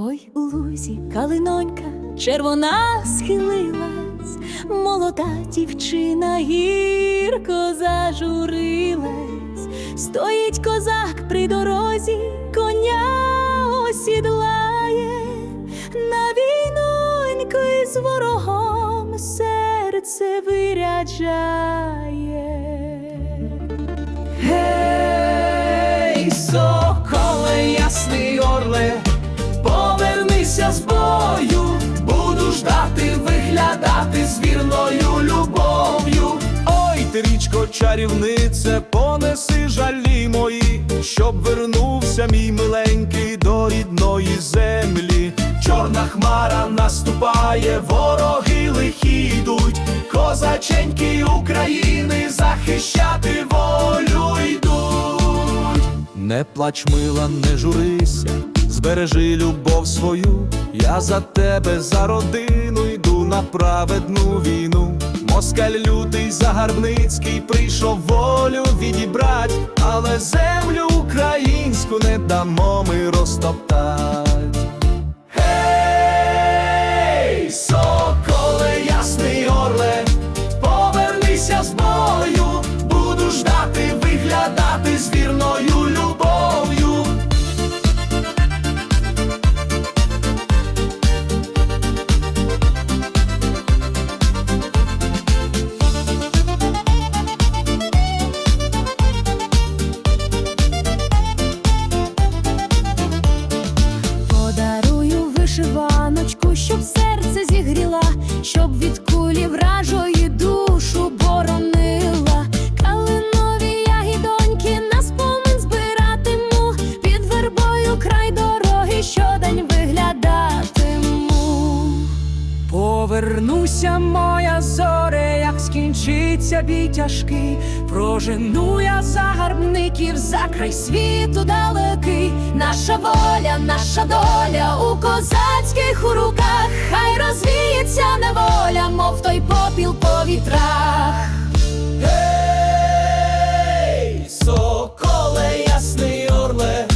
Ой, у лузі калинонька червона схилилась, молода дівчина гірко зажурилась, стоїть козак при дорозі, коня осідлає, на війноньку із ворогом серце виряджає. Повернися з бою, буду ждати, виглядати з вірною любов'ю. Ой, ти річко чарівнице, понеси жалі мої, щоб вернувся мій миленький до рідної землі. Чорна хмара наступає, вороги лихі йдуть, козаченьки України захищати волю. Не плач, мила, не журися, збережи любов свою. Я за тебе, за родину йду на праведну війну. Москаль лютий загарбницький прийшов волю відібрать, але землю українську не дамо ми розтоптать. Гей, соколе, ясний орле, повернися з бою, буду ждати, виглядати з вірною любов'ю. Від Повернуся, моя зоре, як скінчиться бій тяжкий, прожену я загарбників за край світу далекий. Наша воля, наша доля у козацьких у руках, хай розвіється неволя, мов той попіл по вітрах. Гей, соколе, ясний орле,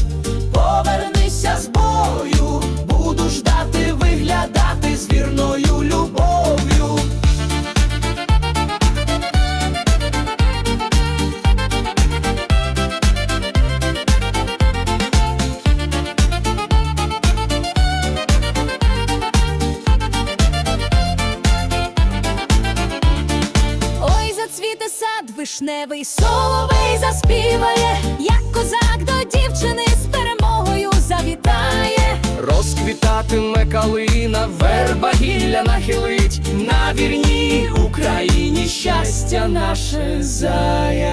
повернися з бою, буду ждати, виглядати з Ой, сад вишневий, соловей заспіває, як козак до дівчини з перемогою завітає. Розквітатиме калина, верба гілля нахилить, на вірній Україні щастя наше заяснить.